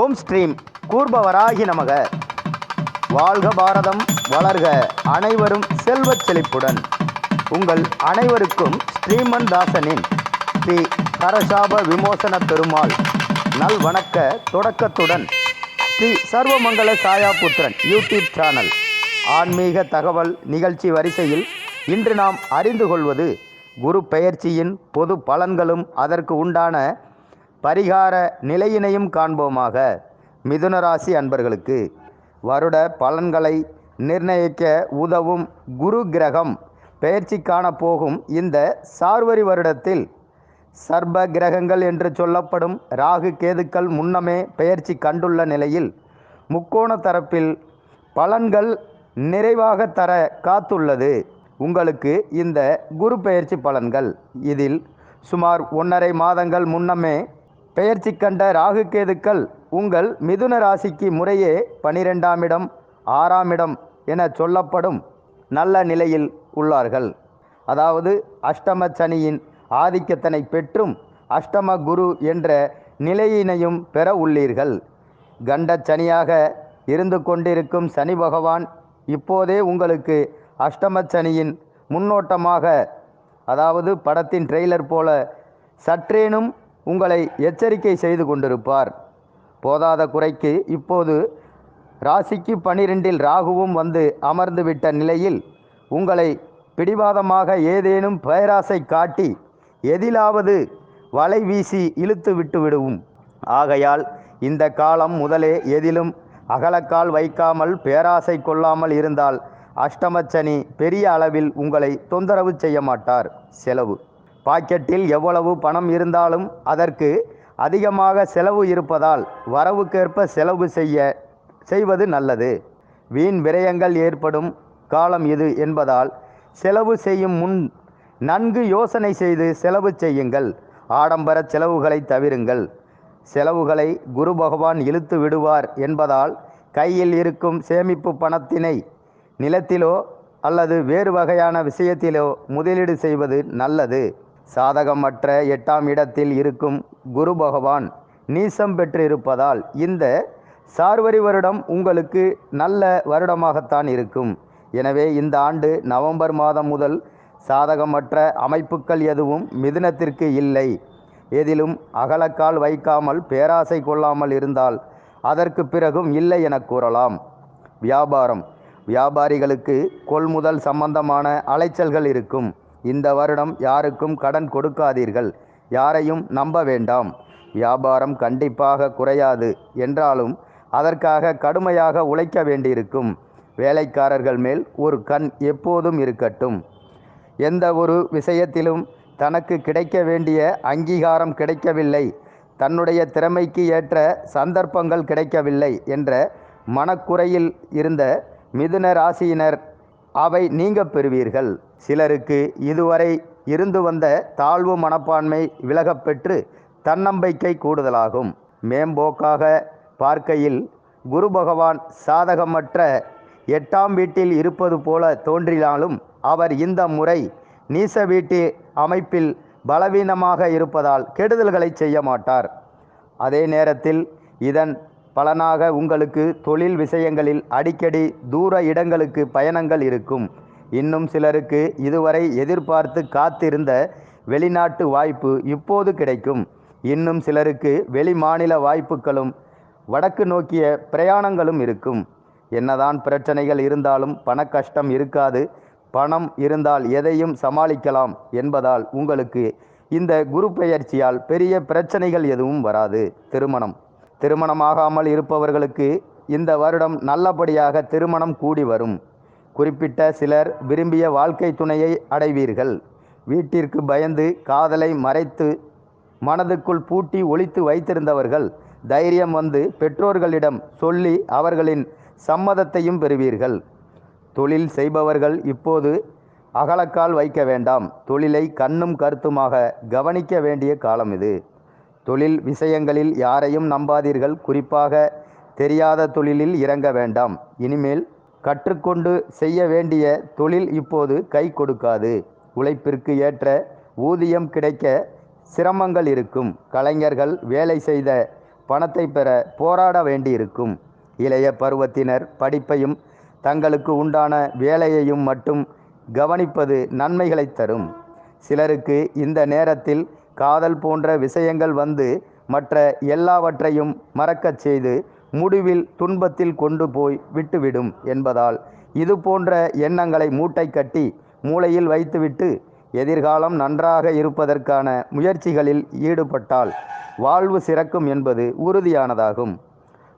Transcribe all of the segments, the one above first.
ஓம் ஸ்ரீம் கூர்பவராகி நமக. வாழ்க பாரதம் வளர்க அனைவரும் செல்வச் செழிப்புடன். உங்கள் அனைவருக்கும் ஸ்ரீமன் தாசனின் ஸ்ரீ கரசாப விமோசன பெருமாள் நல் வணக்க தொடக்கத்துடன் ஸ்ரீ சர்வமங்கல சாயாபுத்திரன் யூடியூப் சேனல். ஆன்மீக தகவல் நிகழ்ச்சி வரிசையில் இன்று நாம் அறிந்து கொள்வது குரு பெயர்ச்சியின் பொது பலன்களும் அதற்கு உண்டான பரிகார நிலையினையும் காண்போமாக. மிதுனராசி அன்பர்களுக்கு வருட பலன்களை நிர்ணயிக்க உதவும் குரு கிரகம் பெயர்ச்சி காண போகும் இந்த சார்வரி வருடத்தில் சர்ப கிரகங்கள் என்று சொல்லப்படும் ராகு கேதுக்கள் முன்னமே பெயர்ச்சி கண்டுள்ள நிலையில் முக்கோண தரப்பில் பலன்கள் நிறைவாக தர காத்துள்ளது. உங்களுக்கு இந்த குரு பெயர்ச்சி பலன்கள். இதில் சுமார் ஒன்றரை மாதங்கள் முன்னமே பெயர்ச்சி கண்ட ராகு கேதுக்கள் உங்கள் மிதுன ராசிக்கு முறையே பனிரெண்டாம் இடம் ஆறாம் இடம் என சொல்லப்படும் நல்ல நிலையில் உள்ளார்கள். அதாவது அஷ்டம சனியின் ஆதிக்கத்தினை பெற்றும் அஷ்டம குரு என்ற நிலையினையும் பெற உள்ளீர்கள். கண்ட சனியாக இருந்து கொண்டிருக்கும் சனி பகவான் இப்போதே உங்களுக்கு அஷ்டம சனியின் முன்னோட்டமாக அதாவது படத்தின் ட்ரெய்லர் போல சற்றேனும் உங்களை எச்சரிக்கை செய்து கொண்டிருப்பார். போதாத குறைக்கு இப்போது ராசிக்கு பனிரெண்டில் ராகுவும் வந்து அமர்ந்துவிட்ட நிலையில் உங்களை பிடிவாதமாக ஏதேனும் பேராசை காட்டி எதிலாவது வலை வீசி இழுத்து விட்டு விடுவும். ஆகையால் இந்த காலம் முதலே எதிலும் அகலக்கால் வைக்காமல் பேராசை கொள்ளாமல் இருந்தால் அஷ்டமச்சனி பெரிய அளவில் உங்களை தொந்தரவு செய்ய மாட்டார். செலவு. பாக்கெட்டில் எவ்வளவு பணம் இருந்தாலும் அதற்கு அதிகமாக செலவு இருப்பதால் வரவுக்கேற்ப செலவு செய்ய செய்வது நல்லது. வீண் விரயங்கள் ஏற்படும் காலம் இது என்பதால் செலவு செய்யும் முன் நன்கு யோசனை செய்து செலவு செய்யுங்கள். ஆடம்பர செலவுகளை தவிருங்கள். செலவுகளை குரு பகவான் இழுத்து விடுவார் என்பதால் கையில் இருக்கும் சேமிப்பு பணத்தினை நிலத்திலோ அல்லது வேறு வகையான விஷயத்திலோ முதலீடு செய்வது நல்லது. சாதகமற்ற எட்டாம் இடத்தில் இருக்கும் குரு பகவான் நீசம் பெற்றிருப்பதால் இந்த சார்வரி வருடம் உங்களுக்கு நல்ல வருடமாகத்தான் இருக்கும். எனவே இந்த ஆண்டு நவம்பர் மாதம் முதல் சாதகமற்ற அமைப்புகள் எதுவும் மிதுனத்திற்கு இல்லை. எதிலும் அகலக்கால் வைக்காமல் பேராசை கொள்ளாமல் இருந்தால் அதற்கு பிறகும் இல்லை என கூறலாம். வியாபாரம். வியாபாரிகளுக்கு கொள்முதல் சம்பந்தமான அலைச்சல்கள் இருக்கும். இந்த வருடம் யாருக்கும் கடன் கொடுக்காதீர்கள். யாரையும் நம்ப வேண்டாம். வியாபாரம் கண்டிப்பாக குறையாது என்றாலும் அதற்காக கடுமையாக உழைக்க வேண்டியிருக்கும். வேலைக்காரர்கள் மேல் ஒரு கண் எப்போதும் இருக்கட்டும். எந்த ஒரு விஷயத்திலும் தனக்கு கிடைக்க வேண்டிய அங்கீகாரம் கிடைக்கவில்லை. தன்னுடைய திறமைக்கு ஏற்ற சந்தர்ப்பங்கள் கிடைக்கவில்லை என்ற மனக்குறையில் இருந்த மிதுன ராசியினர் அவை நீங்க பெறுவீர்கள். சிலருக்கு இதுவரை இருந்து வந்த தாழ்வு மனப்பான்மை விலகப்பெற்று தன்னம்பிக்கை கூடுதலாகும். மேம்போக்காக பார்க்கையில் குரு பகவான் சாதகமற்ற எட்டாம் வீட்டில் இருப்பது போல தோன்றினாலும் அவர் இந்த முறை நீச வீட்டு அமைப்பில் பலவீனமாக இருப்பதால் கெடுதல்களை செய்ய மாட்டார். அதே நேரத்தில் இதன் பலனாக உங்களுக்கு தொழில் விஷயங்களில் அடிக்கடி தூர இடங்களுக்கு பயணங்கள் இருக்கும். இன்னும் சிலருக்கு இதுவரை எதிர்பார்த்து காத்திருந்த வெளிநாட்டு வாய்ப்பு இப்போது கிடைக்கும். இன்னும் சிலருக்கு வெளி மாநில வாய்ப்புகளும் வடக்கு நோக்கிய பிரயாணங்களும் இருக்கும். என்னதான் பிரச்சனைகள் இருந்தாலும் பண கஷ்டம் இருக்காது. பணம் இருந்தால் எதையும் சமாளிக்கலாம் என்பதால் உங்களுக்கு இந்த குரு பெயர்ச்சியால் பெரிய பிரச்சனைகள் எதுவும் வராது. திருமணம். திருமணமாகாமல் இருப்பவர்களுக்கு இந்த வருடம் நல்லபடியாக திருமணம் கூடி வரும். குறிப்பிட்ட சிலர் விரும்பிய வாழ்க்கை துணையை அடைவீர்கள். வீட்டிற்கு பயந்து காதலை மறைத்து மனதுக்குள் பூட்டி ஒழித்து வைத்திருந்தவர்கள் தைரியம் வந்து பெற்றோர்களிடம் சொல்லி அவர்களின் சம்மதத்தையும் பெறுவீர்கள். தொழில் செய்பவர்கள் இப்போது அகலக்கால் வைக்க வேண்டாம். தொழிலை கண்ணும் கருத்துமாக கவனிக்க வேண்டிய காலம் இது. தொழில் விஷயங்களில் யாரையும் நம்பாதீர்கள். குறிப்பாக தெரியாத தொழிலில் இறங்க வேண்டாம். இனிமேல் கற்றுக்கொண்டு செய்ய வேண்டிய தொழில் இப்போது கை கொடுக்காது. உழைப்பிற்கு ஏற்ற ஊதியம் கிடைக்க சிரமங்கள் இருக்கும். கலைஞர்கள் வேலை செய்த பணத்தை பெற போராட வேண்டியிருக்கும். இளைய பருவத்தினர் படிப்பையும் தங்களுக்கு உண்டான வேலையையும் மட்டும் கவனிப்பது நன்மைகளை தரும். சிலருக்கு இந்த நேரத்தில் காதல் போன்ற விஷயங்கள் வந்து மற்ற எல்லாவற்றையும் மறக்கச் செய்து முடிவில் துன்பத்தில் கொண்டு போய் விட்டுவிடும் என்பதால் இது போன்ற எண்ணங்களை மூட்டை கட்டி மூளையில் வைத்துவிட்டு எதிர்காலம் நன்றாக இருப்பதற்கான முயற்சிகளில் ஈடுபட்டால் வாழ்வு சிறக்கும் என்பது உறுதியானதாகும்.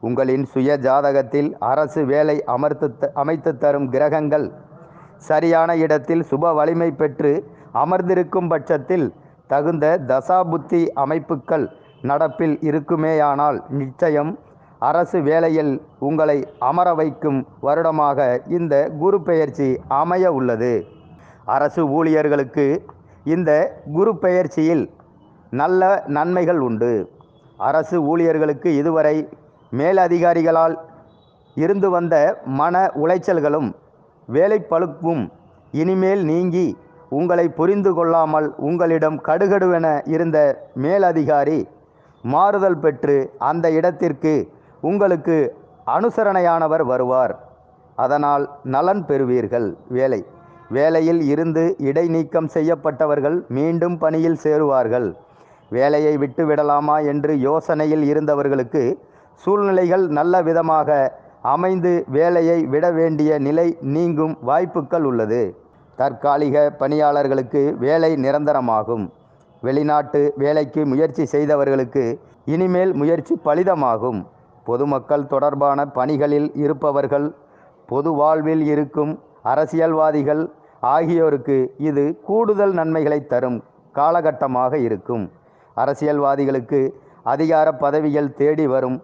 உங்களின் சுய ஜாதகத்தில் அரசு வேலை அமர்த்து அமைத்து தரும் கிரகங்கள் சரியான இடத்தில் சுப வலிமை பெற்று அமர்ந்திருக்கும் பட்சத்தில் தகுந்த தசாபுத்தி அமைப்புக்கள் நடப்பில் இருக்குமேயானால் நிச்சயம் அரசு வேலையில் உங்களை அமர வைக்கும் வருடமாக இந்த குரு பெயர்ச்சி அமைய உள்ளது. அரசு ஊழியர்களுக்கு இந்த குரு பெயர்ச்சியில் நல்ல நன்மைகள் உண்டு. அரசு ஊழியர்களுக்கு இதுவரை மேலதிகாரிகளால் இருந்து வந்த மன உளைச்சல்களும் வேலைப்பழுப்பும் இனிமேல் நீங்கி உங்களை புரிந்து கொள்ளாமல் உங்களிடம் கடுகடுவென இருந்த மேலதிகாரி மாறுதல் பெற்று அந்த இடத்திற்கு உங்களுக்கு அனுசரணையானவர் வருவார். அதனால் நலன் பெறுவீர்கள். வேலை. வேலையில் இருந்து இடைநீக்கம் செய்யப்பட்டவர்கள் மீண்டும் பணியில் சேருவார்கள். வேலையை விட்டுவிடலாமா என்று யோசனையில் இருந்தவர்களுக்கு சூழ்நிலைகள் நல்ல விதமாக அமைந்து வேலையை விட வேண்டிய நிலை நீங்கும் வாய்ப்புகள் உள்ளது. தற்காலிக பணியாளர்களுக்கு வேலை நிரந்தரமாகும். வெளிநாட்டு வேலைக்கு முயற்சி செய்தவர்களுக்கு இனிமேல் முயற்சி பலிதமாகும். பொதுமக்கள் தொடர்பான பணிகளில் இருப்பவர்கள் பொது வாழ்வில் இருக்கும் அரசியல்வாதிகள் ஆகியோருக்கு இது கூடுதல் நன்மைகளை தரும் காலகட்டமாக இருக்கும். அரசியல்வாதிகளுக்கு அதிகார பதவிகள் தேடி வரும்.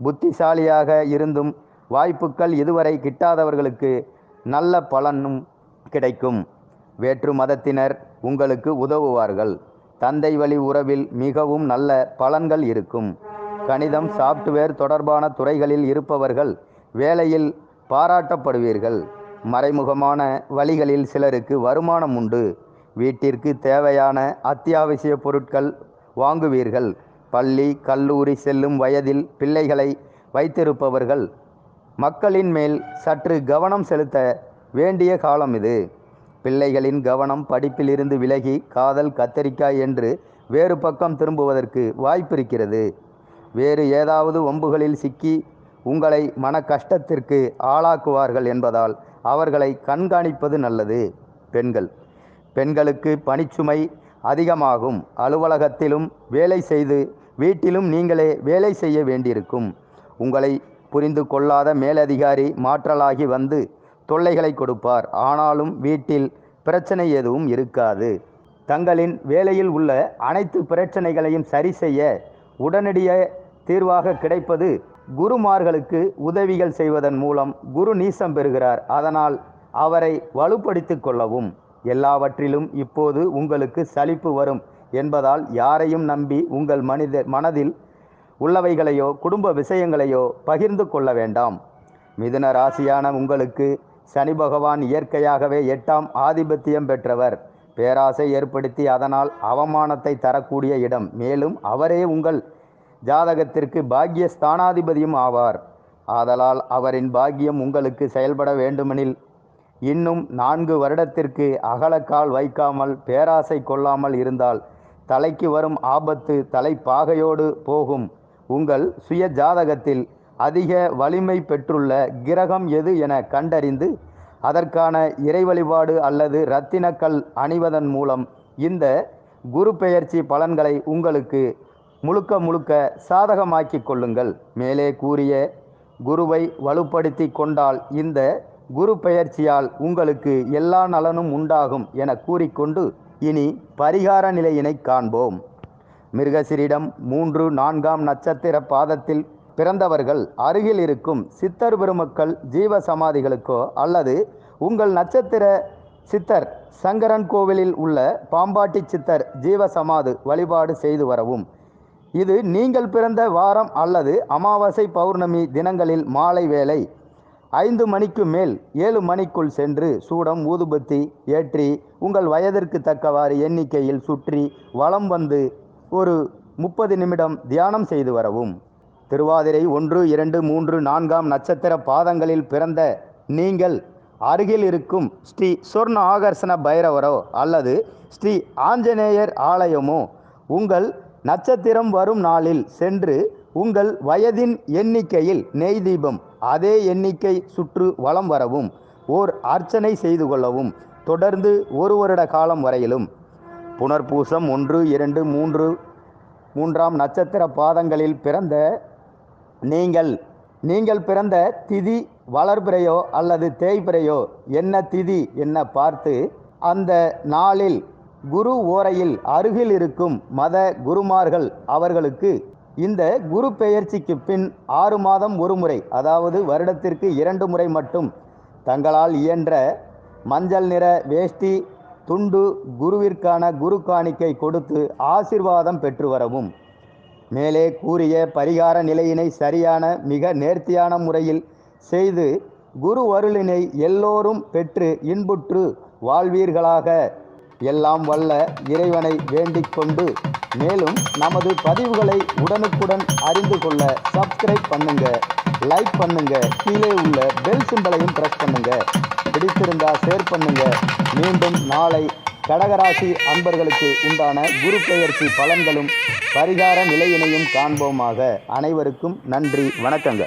புத்திசாலியாக இருந்தும் வாய்ப்புகள் இதுவரை கிட்டாதவர்களுக்கு நல்ல பலனும் கிடைக்கும். வேற்று மதத்தினர் உங்களுக்கு உதவுவார்கள். தந்தை வழி உறவில் மிகவும் நல்ல பலன்கள் இருக்கும். கணிதம் சாப்ட்வேர் தொடர்பான துறைகளில் இருப்பவர்கள் வேலையில் பாராட்டப்படுவீர்கள். மறைமுகமான வழிகளில் சிலருக்கு வருமானம் உண்டு. வீட்டிற்கு தேவையான அத்தியாவசிய பொருட்கள் வாங்குவீர்கள். பள்ளி கல்லூரி செல்லும் வயதில் பிள்ளைகளை வைத்திருப்பவர்கள். மக்களின் மேல் சற்று கவனம் செலுத்த வேண்டிய காலம் இது. பிள்ளைகளின் கவனம் படிப்பிலிருந்து விலகி காதல் கத்தரிக்காய் என்று வேறு பக்கம் திரும்புவதற்கு வாய்ப்பிருக்கிறது. வேறு ஏதாவது வம்புகளில் சிக்கி உங்களை மன கஷ்டத்திற்கு ஆளாக்குவார்கள் என்பதால் அவர்களை கண்காணிப்பது நல்லது. பெண்கள். பெண்களுக்கு பணிச்சுமை அதிகமாகும். அலுவலகத்திலும் வேலை செய்து வீட்டிலும் நீங்களே வேலை செய்ய வேண்டியிருக்கும். உங்களை புரிந்து கொள்ளாத மேலதிகாரி மாற்றலாகி வந்து தொல்லைகளை கொடுப்பார். ஆனாலும் வீட்டில் பிரச்சனை எதுவும் இருக்காது. தங்களின் வேலையில் உள்ள அனைத்து பிரச்சனைகளையும் சரி செய்ய உடனடிய தீர்வாக கிடைப்பது குருமார்களுக்கு உதவிகள் செய்வதன் மூலம் குரு நீசம் பெறுகிறார். அதனால் அவரை வலுப்படுத்தி கொள்ளவும் எல்லாவற்றிலும் இப்போது உங்களுக்கு சலிப்பு வரும் என்பதால் யாரையும் நம்பி உங்கள் மனித மனதில் உள்ளவைகளையோ குடும்ப விஷயங்களையோ பகிர்ந்து கொள்ள வேண்டாம். மிதுன ராசியான உங்களுக்கு சனி பகவான் இயற்கையாகவே எட்டாம் ஆதிபத்தியம் பெற்றவர். பேராசை ஏற்படுத்தி அதனால் அவமானத்தை தரக்கூடிய இடம். மேலும் அவரே உங்கள் ஜாதகத்திற்கு பாக்கிய ஸ்தானாதிபதியும் ஆவார். ஆதலால் அவரின் பாக்கியம் உங்களுக்கு செயல்பட வேண்டுமெனில் இன்னும் நான்கு வருடத்திற்கு அகலக்கால் வைக்காமல் பேராசை கொள்ளாமல் இருந்தால் தலைக்கு வரும் ஆபத்து தலைப்பாகையோடு போகும். உங்கள் சுய ஜாதகத்தில் அதிக வலிமை பெற்றுள்ள கிரகம் எது என கண்டறிந்து அதற்கான இறை வழிபாடு அல்லது இரத்தினக்கல் அணிவதன் மூலம் இந்த குரு பெயர்ச்சி பலன்களை உங்களுக்கு முழுக்க முழுக்க சாதகமாக்கிக் கொள்ளுங்கள். மேலே கூறிய குருவை வலுப்படுத்தி கொண்டால் இந்த குரு பெயர்ச்சியால் உங்களுக்கு எல்லா நலனும் உண்டாகும் என கூறிக்கொண்டு இனி பரிகார நிலையினை காண்போம். மிருகசிரிடம் மூன்று நான்காம் நட்சத்திர பாதத்தில் பிறந்தவர்கள் அருகில் இருக்கும் சித்தர் பெருமக்கள் ஜீவ சமாதிகளுக்கோ அல்லது உங்கள் நட்சத்திர சித்தர் சங்கரன் கோவிலில் உள்ள பாம்பாட்டி சித்தர் ஜீவ சமாது வழிபாடு செய்து வரவும். இது நீங்கள் பிறந்த வாரம் அல்லது அமாவாசை பௌர்ணமி தினங்களில் மாலை வேளை. ஐந்து மணிக்கு மேல் ஏழு மணிக்குள் சென்று சூடம் ஊதுபத்தி ஏற்றி உங்கள் வயதிற்கு தக்கவாறு எண்ணிக்கையில் சுற்றி வலம் வந்து ஒரு முப்பது நிமிடம் தியானம் செய்து வரவும். திருவாதிரை ஒன்று இரண்டு மூன்று நான்காம் நட்சத்திர பாதங்களில் பிறந்த நீங்கள் அருகில் இருக்கும் ஸ்ரீ சொர்ண ஆகர்ஷண பைரவரோ அல்லது ஸ்ரீ ஆஞ்சநேயர் ஆலயமோ உங்கள் நட்சத்திரம் வரும் நாளில் சென்று உங்கள் வயதின் எண்ணிக்கையில் நெய் தீபம் அதே எண்ணிக்கை சுற்று வலம் வரவும் ஓர் அர்ச்சனை செய்து கொள்ளவும் தொடர்ந்து ஒரு வருட காலம் வரையிலும். புனர்பூசம் ஒன்று இரண்டு மூன்று மூன்றாம் நட்சத்திர பாதங்களில் பிறந்த நீங்கள் நீங்கள் பிறந்த திதி வளர்பிறையோ அல்லது தேய்பிறையோ என்ன திதி என்ன பார்த்து அந்த நாளில் குரு ஓரையில் அருகில் இருக்கும் மத குருமார்கள் அவர்களுக்கு இந்த குரு பெயர்ச்சிக்கு பின் ஆறு மாதம் ஒரு முறை அதாவது வருடத்திற்கு இரண்டு முறை மட்டும் தங்களால் இயன்ற மஞ்சள் நிற வேஷ்டி துண்டு குருவிற்கான குரு காணிக்கை கொடுத்து ஆசிர்வாதம் பெற்று வரவும். மேலே கூறிய பரிகார நிலையினை சரியான மிக நேர்த்தியான முறையில் செய்து குரு அருளினை எல்லோரும் பெற்று இன்புற்று வாழ்வீர்களாக. எல்லாம் வல்ல இறைவனை வேண்டிக் கொண்டு மேலும் நமது பதிவுகளை உடனுக்குடன் அறிந்து கொள்ள சப்ஸ்கிரைப் பண்ணுங்க லைக் பண்ணுங்க கீழே உள்ள பெல் சிம்பலையும் ப்ரெஸ் பண்ணுங்க. பிடித்திருந்தா ஷேர் பண்ணுங்க. மீண்டும் நாளை கடகராசி அன்பர்களுக்கு உண்டான குரு பெயர்ச்சி பலன்களும் பரிகார நிலையினையும் காண்போமாக. அனைவருக்கும் நன்றி வணக்கங்க.